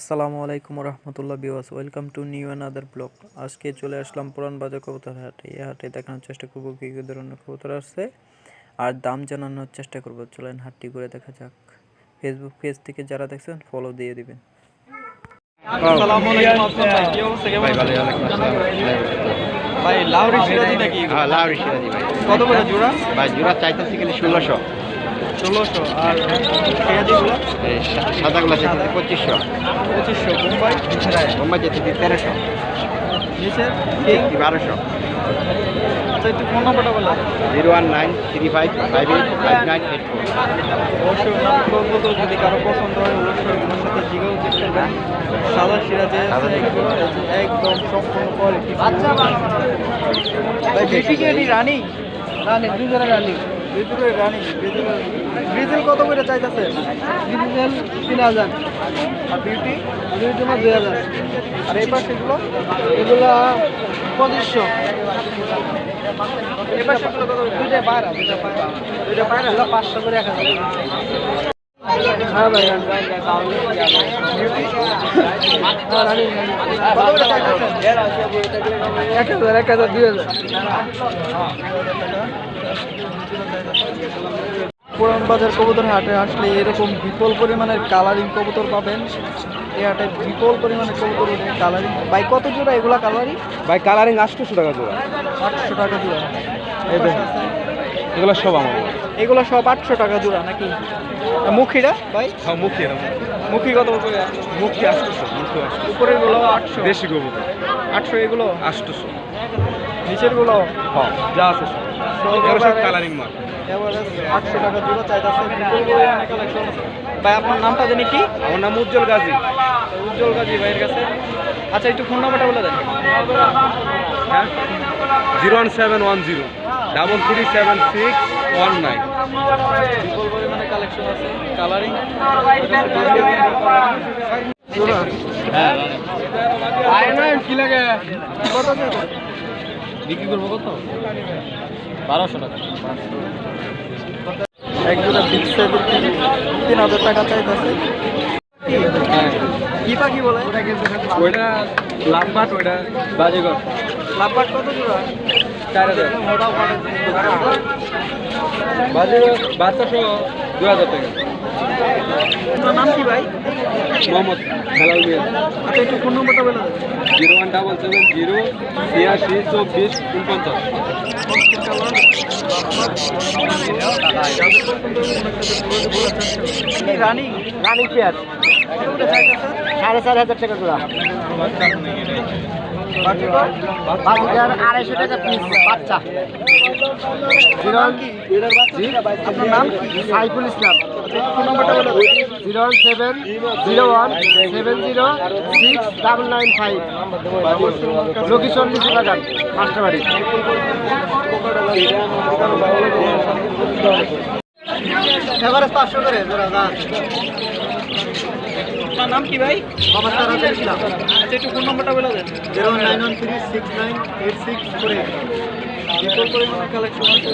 আসসালামু আলাইকুম রহমতুল্লাহ বিওয়াস welcome to new another blog. আজকে চলে আসলাম পুরান বাজার কবুতর হাটে। এই হাটে দেখানোর চেষ্টা করব কী কী ধরনের কবুতর আসছে আর দাম জানানোর চেষ্টা করব। চলেন হাটটি করে দেখা যাক। ফেসবুক পেজ থেকে যারা দেখছেন ফলো দিয়ে দিবেন। আসসালামু আলাইকুম আসসালাম ভাই। লাউরি সিরাজি নাকি? হ্যাঁ লাউরি সিরাজি ভাই। কত করে জোড়া? ভাই জোড়া চাইতেছি গেলে ষোলোশো। ষোলোশো আর সিরাজিগুলো এই সাদাগুলো পঁচিশশো। পঁচিশশো মুম্বাই বোম্বাই চাইতেছি তেরোশো? নিচের? কিং বারোশো? আচ্ছা একটু ফোন নাম্বারটা বলে। Zero one nine three five five eight five nine eight four. অবশ্যই নাম করব তো যদি কারও পছন্দ হয় অবশ্যই ওনার সাথে জিগাও চেক করবেন সাদা সিরাজে। একদম সম্পূর্ণ কোয়ালিটি রানি? রানি দুজনে রানি। রানি ব্রিজেল কত করে চাইতেছে? ব্রিজেল তিন হাজার। আর বিউটি বিউটি তোমার দুই হাজার। আর এই পাশে এগুলো? এগুলো পঁচিশশো। এই পাশে কত দুইটা পায়রা দুইটা পায়রা। দুইটা পায়রা? পাঁচশো করে এক হাজার। এক হাজার এক হাজার দুই হাজার পুরান বাজার কবুতর হাটে আসলে এরকম বিপুল পরিমাণের কালারিং কবুতর পাবেন। এই হাটে বিপুল পরিমাণের কবুতর কালারিং ভাই কত জোড়া এগুলা কালারিং ভাই কালারিং আটশোশো টাকা জোড়া। আটশো টাকা জোড়া। এগুলো সব আমার। এগুলো সব আটশো টাকা জোড়া নাকি? মুখিরা ভাই? সব মুখি মুখি কত করে মুখি আটশোশো মুখি আটশো উপরেরগুলো আটশো। দেশি গোবর আটশো এগুলো? আটশোশো। নিচেরগুলো হ্যাঁ যা আছে সব। কালারিং মাল আটশো টাকা জোড়া চাইতেছে। ভাই আপনার নামটা জানি কি? আমার নাম উজ্জ্বল গাজী। উজ্জ্বল গাজী ভাইয়ের কাছে। আচ্ছা একটু ফোন নাম্বারটা বলে দেন। হ্যাঁ? Zero one seven one zero. Double three seven six one nine collection আছে কালারিং হ্যাঁ কি লাগে বিক্রি করব কত বারোশো টাকা এক বিগ সাইজের তিন হাজার টাকা চাইতেছে কি পাখি বলে ওইটা ওইটা বাজেগর লাভবাট কত জোড়া চার হাজার বাজেগর বাচ্চা সহ দু হাজার টাকা নাম কি ভাই মোহাম্মদ হেলাল মিয়া আচ্ছা একটু ফোন নম্বরটা বলে zero one double seven zero ছিয়াশি চব্বিশ উনপঞ্চাশ রানি রানি পেয়ার সাড়ে চার হাজার টাকা জোড়া বাজার আড়াইশো টাকা পিস আপনার নাম? Saiful Islam. Seven zero one seven zero six nine five. Location লিচু বাগান মাস্টারবাড়ি। পাঁচশো করে আপনার নাম কি ভাই? আমার তারা ইসলাম আচ্ছা একটু ফোন নম্বরটা বলে দেন। Zero nine one three six nine eight six four eight. বিপুল পরিমাণে কালেকশন আছে?